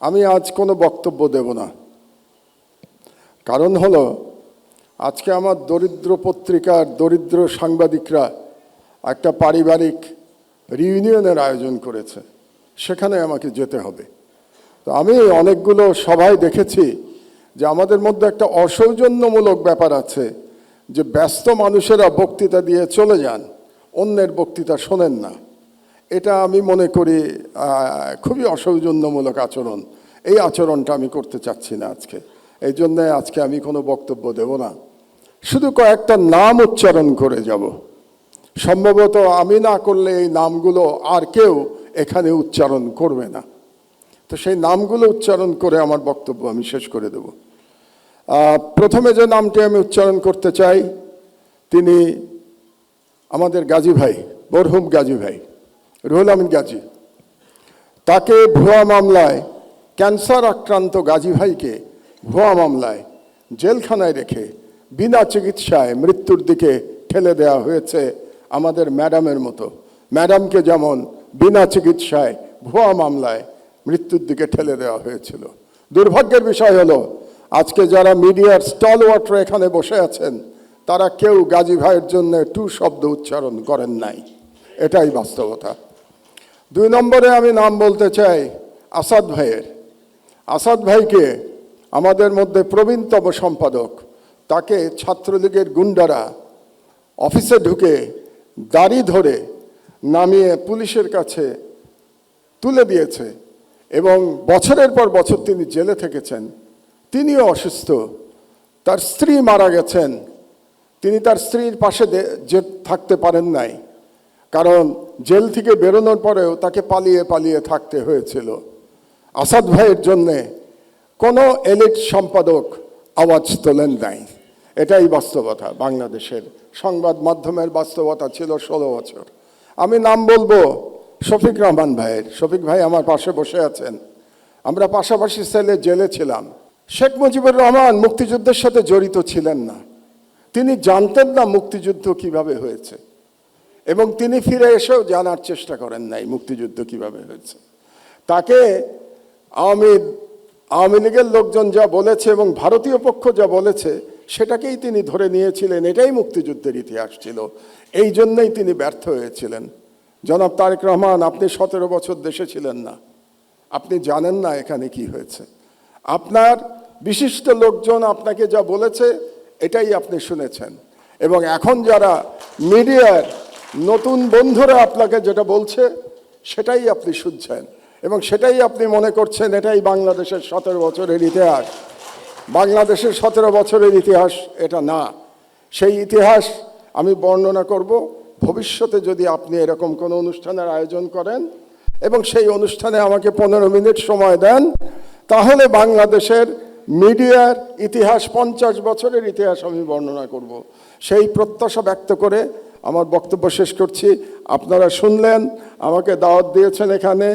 আমি আজ কোনো বক্তব্য দেব না। কারণ হলো, আজকে আমার দরিদ্র পত্রিকার দরিদ্র সাংবাদিকরা একটা পারিবারিক রিউনিয়নের আয়োজন করেছে। সেখানে আমাকে যেতে হবে। তো আমি অনেকগুলো সভায় দেখেছি যে আমাদের মধ্যে একটা অসৌজন্যমূলক ব্যাপার আছে যে ব্যস্ত মানুষেরা বক্তৃতা দিয়ে চলে যান, অন্যের বক্তৃতা শোনেন না। এটা আমি মনে করি খুবই অসৌজন্যমূলক আচরণ। এই আচরণটা আমি করতে চাচ্ছি না আজকে। এই জন্যে আজকে আমি কোনো বক্তব্য দেব না। শুধু কয়েকটা নাম উচ্চারণ করে যাব। সম্ভবত আমি না করলে এই নামগুলো আর কেউ এখানে উচ্চারণ করবে না। তো সেই নামগুলো উচ্চারণ করে আমার বক্তব্য আমি শেষ করে দেব। প্রথমে যে নামটি আমি উচ্চারণ করতে চাই, তিনি আমাদের গাজী ভাই, বরহুম গাজী ভাই। রুহুল আমিন গাজী। তাকে ভুয়া মামলায়, ক্যান্সার আক্রান্ত গাজী ভাইকে ভুয়া মামলায় জেলখানায় রেখে বিনা চিকিৎসায় মৃত্যুর দিকে ঠেলে দেওয়া হয়েছে আমাদের ম্যাডামের মতো। ম্যাডামকে যেমন বিনা চিকিৎসায় ভুয়া মামলায় মৃত্যুর দিকে ঠেলে দেওয়া হয়েছিল। দুর্ভাগ্যের বিষয় হলো, আজকে যারা মিডিয়ার স্টল ওয়াটার এখানে বসে আছেন, তারা কেউ গাজী ভাইয়ের জন্য টু শব্দ উচ্চারণ করেন নাই। এটাই বাস্তবতা। দুই নম্বরে আমি নাম বলতে চাই আসাদ ভাইয়ের। আসাদ ভাইকে আমাদের মধ্যে প্রবীণতম সম্পাদক, তাকে ছাত্রলীগের গুন্ডারা অফিসে ঢুকে দাড়ি ধরে নামিয়ে পুলিশের কাছে তুলে দিয়েছে এবং বছরের পর বছর তিনি জেলে থেকেছেন। তিনিও অসুস্থ। তার স্ত্রী মারা গেছেন। তিনি তার স্ত্রীর পাশে যে থাকতে পারেন নাই। কারণ জেল থেকে বেরোনোর পরেও তাকে পালিয়ে পালিয়ে থাকতে হয়েছিল। আসাদ ভাইয়ের জন্যে কোনো এলিট সম্পাদক আওয়াজ তোলেন নাই। এটাই বাস্তবতা, বাংলাদেশের সংবাদ মাধ্যমের বাস্তবতা ছিল ষোলো বছর। আমি নাম বলব শফিক রহমান ভাইয়ের। শফিক ভাই আমার পাশে বসে আছেন। আমরা পাশাপাশি সেলে জেলে ছিলাম। শেখ মুজিবুর রহমান মুক্তিযুদ্ধের সাথে জড়িত ছিলেন না। তিনি জানতেন না মুক্তিযুদ্ধ কীভাবে হয়েছে। এবং তিনি ফিরে এসেও জানার চেষ্টা করেন নাই মুক্তিযুদ্ধ কীভাবে হয়েছে। তাকে আওয়ামী আওয়ামী লীগের লোকজন যা বলেছে এবং ভারতীয় পক্ষ যা বলেছে, সেটাকেই তিনি ধরে নিয়েছিলেন। এটাই মুক্তিযুদ্ধের ইতিহাস ছিল। এই জন্যই তিনি ব্যর্থ হয়েছিলেন। জনাব তারেক রহমান, আপনি সতেরো বছর দেশে ছিলেন না। আপনি জানেন না এখানে কি হয়েছে। আপনার বিশিষ্ট লোকজন আপনাকে যা বলেছে, এটাই আপনি শুনেছেন। এবং এখন যারা মিডিয়ার নতুন বন্ধুরা আপনাকে যেটা বলছে, সেটাই আপনি শুনছেন। এবং সেটাই আপনি মনে করছেন, এটাই বাংলাদেশের সতেরো বছরের ইতিহাস। বাংলাদেশের সতেরো বছরের ইতিহাস এটা না। সেই ইতিহাস আমি বর্ণনা করব, ভবিষ্যতে যদি আপনি এরকম কোনো অনুষ্ঠানের আয়োজন করেন এবং সেই অনুষ্ঠানে আমাকে পনেরো মিনিট সময় দেন, তাহলে বাংলাদেশের মিডিয়ার ইতিহাস, পঞ্চাশ বছরের ইতিহাস আমি বর্ণনা করব। সেই প্রত্যাশা ব্যক্ত করে আমার বক্তব্য শেষ করছি। আপনারা শুনলেন আমাকে দাওয়াত দিয়েছেন এখানে।